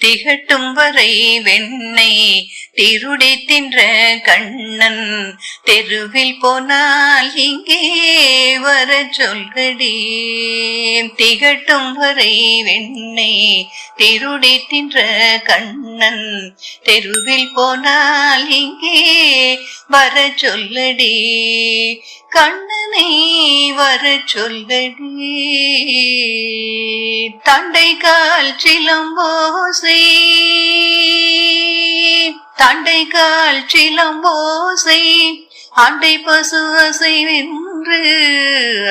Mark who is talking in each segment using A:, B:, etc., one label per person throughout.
A: திகட்டும் வரை வெண்ணை திருடி தின்ற கண்ணன். தெருவில் போனால் இங்கே வர சொல்கடி. திகட்டும் வரை வெண்ணை திருடி தின்ற கண்ணன். தெருவில் போனால் இங்கே வர சொல்லடி கண்ணனை வர சொல்வடி. தண்டை கால் சிலம்போசை தண்டை கால் சிலம்போசை ஆண்டை பசு அசை வென்று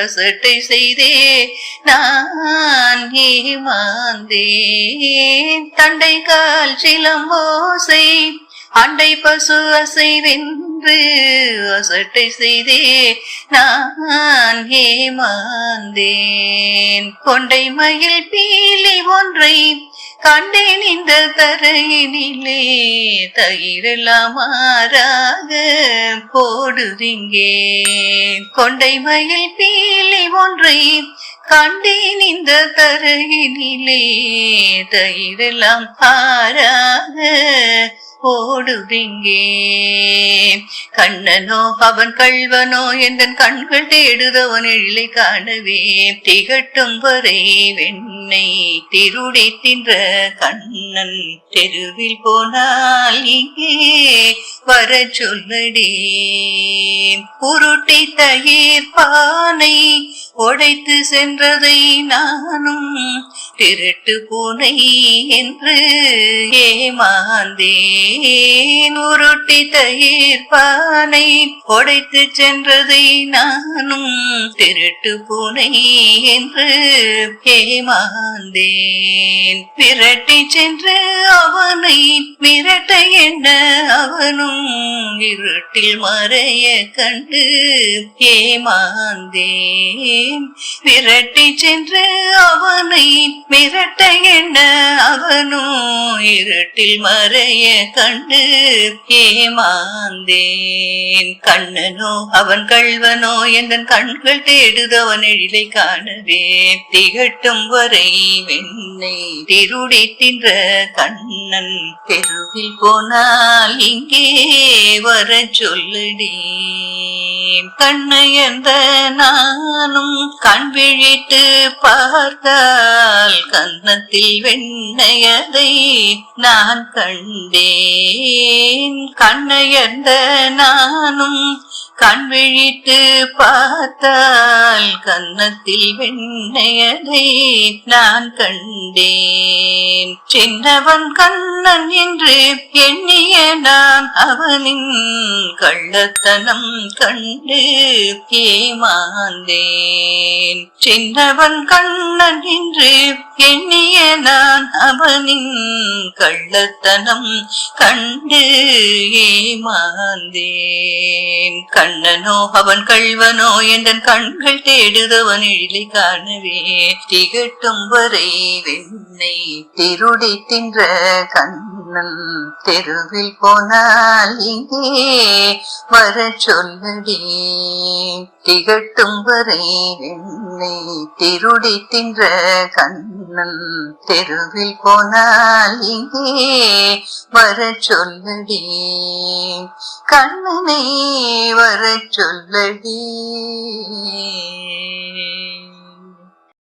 A: அசட்டை செய்தே நான் ஏமாந்தேன். தண்டை கால் சிலம்போசை அண்டை பசு அசை வென்று அசட்டை செய்தே நான் ஏமாந்தேன். கொண்டை மயில் பீலி ஒன்றை கண்டேன் இந்த தரையினிலே. தயிரெல்லாம் மாறாக போடுதிங்கே கொண்டை மயில் பீலி ஒன்றை கண்டேன் இந்த தரையினிலே. தயிரெல்லாம் ஆறாக ஓடுதிங்கே கண்ணனோ அவன் கள்வனோ எந்தன் கண்கள் தேடுதவன் எழிலை காணவே. திகட்டும் வரை வெண்ணை திருடி தின்ற கண்ணன் தெருவில் போனால் இங்கே வர சொல்லடி. உருட்டி தயிர் பானை உடைத்து சென்றதை நானும் திருட்டு பூனை என்று ஏமாந்தேன். உருட்டி தயிர் பானை உடைத்து சென்றதை நானும் திருட்டு பூனை என்று ஏமாந்தேன். விரட்டி சென்று அவனை விரட்ட என்ன அவனும் இருட்டில் மறைய கண்டு ஏமாந்தேன். விரட்டி சென்று அவனை மிரட்ட என்ன அவனும் இருட்டில் மறைய கண்டு ஏமாந்தேன் கண்ணனோ அவன் கள்வனோ எந்தன் கண்கள் தேடுதவன் எழிலை காணவே. திகட்டும் வரை வெண்ணை திருடி தின்ற கண்ணன் தெருவில் போனால் இங்கே வர சொல்லடி. கண்ணையந்த நானும் கண் விழித்து பார்த்தால் அவள் கன்னத்தில் வெண்ணையதை நான் கண்டேன். கண்ணையந்த நானும் கண் விழித்து பார்த்தால் கன்னத்தில் வெண்ணையதை நான் கண்டேன். சின்னவன் கண்ணன் என்று எண்ணிய நான் அவனின் கள்ளத்தனம் கண்டு ஏமாந்தேன். சின்னவன் கண்ணன் என்று எண்ணிய நான் அவனின் கள்ளத்தனம் கண்டு ஏமாந்தேன். கண்ணனோ அவன் கள்வனோ எந்தன் கண்கள் தேடுதவன் எழிலை காணவே. திகட்டும் வரை வெண்ணை திருடி தின்ற கண் கண்ணன் தெருவில் போனால் இங்கே வர சொல்லடி. திகட்டும் வரை என்னை திருடி தின்ற கண்ணன் தெருவில் போனால் இங்கே வர சொல்லடி. கண்ணனை வர சொல்லடி.